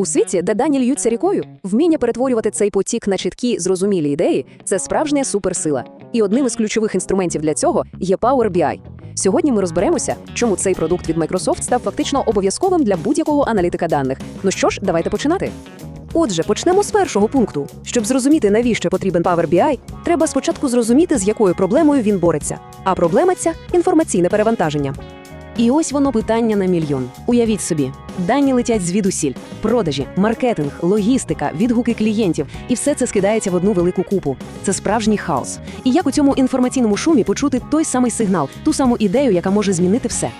У світі, де дані льються рікою, вміння перетворювати цей потік на чіткі, зрозумілі ідеї це справжня суперсила. І одним із ключових інструментів для цього є Power BI. Сьогодні ми розберемося, чому цей продукт від Microsoft став фактично обов'язковим для будь-якого аналітика даних. Ну що ж, давайте починати. Отже, почнемо з першого пункту. Щоб зрозуміти, навіщо потрібен Power BI, треба спочатку зрозуміти, з якою проблемою він бореться. А проблема ця інформаційне перевантаження. І ось воно питання на мільйон. Уявіть собі, дані летять звідусіль: продажі, маркетинг, логістика, відгуки клієнтів, і все це скидається в одну велику купу. Це справжній хаос. І як у цьому інформаційному шумі почути той самий сигнал, ту саму ідею, яка може змінити все.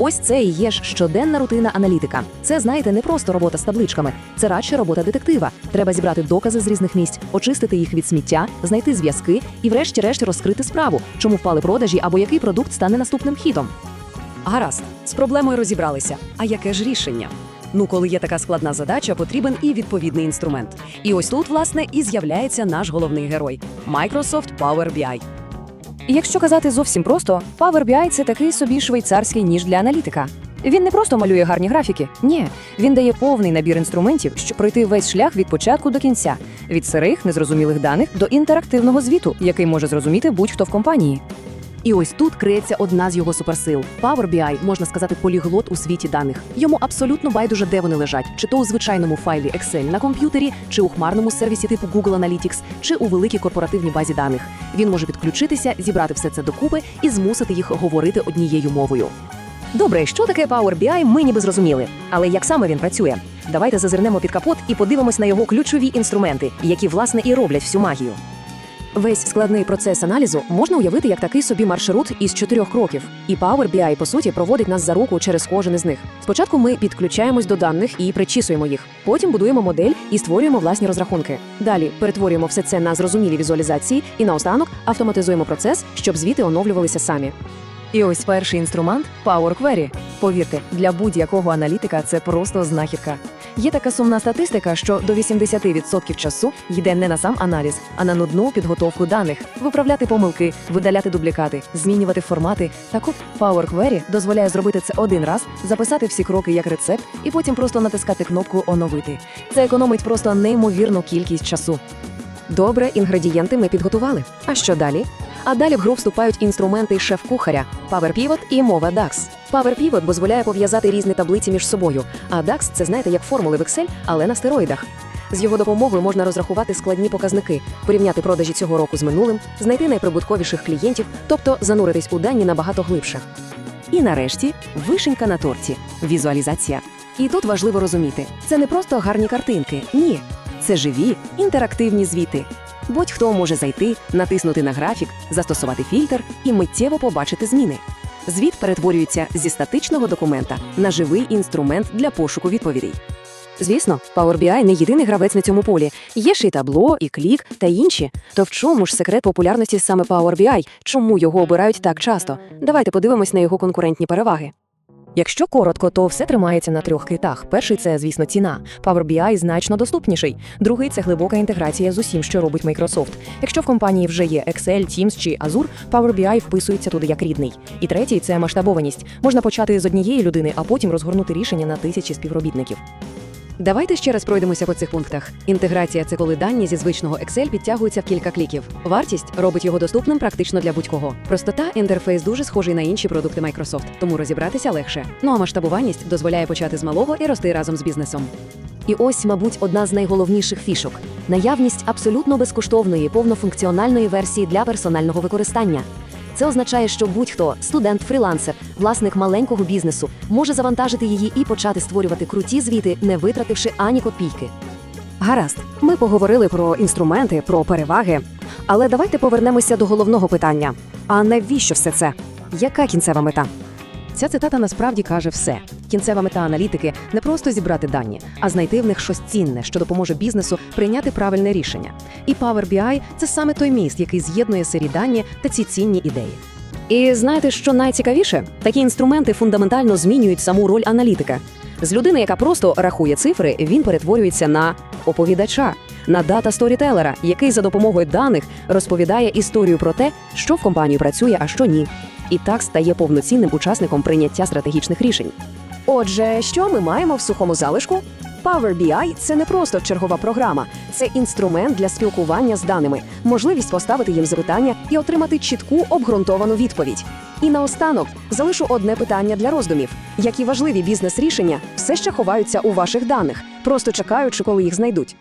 Ось це і є ж щоденна рутина аналітика. Це, знаєте, не просто робота з табличками, це радше робота детектива. Треба зібрати докази з різних місць, очистити їх від сміття, знайти зв'язки і, врешті-решт, розкрити справу, чому впали продажі або який продукт стане наступним хітом. Гаразд, з проблемою розібралися. А яке ж рішення? Ну, коли є така складна задача, потрібен і відповідний інструмент. І ось тут, власне, і з'являється наш головний герой Microsoft Power BI. Якщо казати зовсім просто, Power BI – це такий собі швейцарський ніж для аналітика. Він не просто малює гарні графіки, ні, він дає повний набір інструментів, щоб пройти весь шлях від початку до кінця, від сирих, незрозумілих даних до інтерактивного звіту, який може зрозуміти будь-хто в компанії. І ось тут криється одна з його суперсил. Power BI, можна сказати, поліглот у світі даних. Йому абсолютно байдуже, де вони лежать, чи то у звичайному файлі Excel на комп'ютері, чи у хмарному сервісі типу Google Analytics, чи у великій корпоративній базі даних. Він може підключитися, зібрати все це докупи і змусити їх говорити однією мовою. Добре, що таке Power BI, ми ніби зрозуміли. Але як саме він працює? Давайте зазирнемо під капот і подивимось на його ключові інструменти, які власне і роблять всю магію. Весь складний процес аналізу можна уявити як такий собі маршрут із чотирьох кроків. І Power BI, по суті, проводить нас за руку через кожен із них. Спочатку ми підключаємось до даних і причісуємо їх. Потім будуємо модель і створюємо власні розрахунки. Далі перетворюємо все це на зрозумілі візуалізації і наостанок автоматизуємо процес, щоб звіти оновлювалися самі. І ось перший інструмент Power Query. Повірте, для будь-якого аналітика це просто знахідка. Є така сумна статистика, що до 80% часу йде не на сам аналіз, а на нудну підготовку даних, виправляти помилки, видаляти дублікати, змінювати формати. Так от Power Query дозволяє зробити це один раз, записати всі кроки як рецепт, і потім просто натискати кнопку Оновити. Це економить просто неймовірну кількість часу. Добре, інгредієнти ми підготували. А що далі? А далі в гру вступають інструменти шеф-кухаря Power і мова DAX. Power дозволяє пов'язати різні таблиці між собою, а DAX – це знаєте як формули в Excel, але на стероїдах. З його допомогою можна розрахувати складні показники, порівняти продажі цього року з минулим, знайти найприбутковіших клієнтів, тобто зануритись у дані набагато глибше. І нарешті вишенька на торті візуалізація. І тут важливо розуміти, це не просто гарні картинки, ні, це живі інтерактивні звіти. Будь-хто може зайти, натиснути на графік, застосувати фільтр і миттєво побачити зміни. Звіт перетворюється зі статичного документа на живий інструмент для пошуку відповідей. Звісно, Power BI не єдиний гравець на цьому полі. Є ж і табло, і клік та інші. То в чому ж секрет популярності саме Power BI? Чому його обирають так часто? Давайте подивимось на його конкурентні переваги. Якщо коротко, то все тримається на трьох китах. Перший це, звісно, ціна. Power BI значно доступніший. Другий це глибока інтеграція з усім, що робить Microsoft. Якщо в компанії вже є Excel, Teams чи Azure, Power BI вписується туди як рідний. І третій це масштабованість. Можна почати з однієї людини, а потім розгорнути рішення на тисячі співробітників. Давайте ще раз пройдемося по цих пунктах. Інтеграція це коли дані зі звичного Excel підтягуються в кілька кліків. Вартість робить його доступним практично для будь-кого. Простота інтерфейс дуже схожий на інші продукти Microsoft, тому розібратися легше. Ну а масштабуваність дозволяє почати з малого і рости разом з бізнесом. І ось, мабуть, одна з найголовніших фішок наявність абсолютно безкоштовної повнофункціональної версії для персонального використання. Це означає, що будь-хто студент, фрілансер, власник маленького бізнесу може завантажити її і почати створювати круті звіти, не витративши ані копійки. Гаразд, ми поговорили про інструменти, про переваги. Але давайте повернемося до головного питання: а навіщо все це? Яка кінцева мета? Ця цитата насправді каже все. Кінцева мета аналітики не просто зібрати дані, а знайти в них щось цінне, що допоможе бізнесу прийняти правильне рішення. І Power BI – це саме той міст, який з'єднує сирі дані та ці цінні ідеї. І знаєте, що найцікавіше? Такі інструменти фундаментально змінюють саму роль аналітика. З людини, яка просто рахує цифри, він перетворюється на оповідача, на дата сторітелера, який за допомогою даних розповідає історію про те, що в компанії працює, а що ні. і так стає повноцінним учасником прийняття стратегічних рішень. Отже, що ми маємо в сухому залишку? Power BI – це не просто чергова програма, це інструмент для спілкування з даними, можливість поставити їм запитання і отримати чітку обґрунтовану відповідь. І наостанок залишу одне питання для роздумів: які важливі бізнес-рішення все ще ховаються у ваших даних, просто чекаючи, коли їх знайдуть.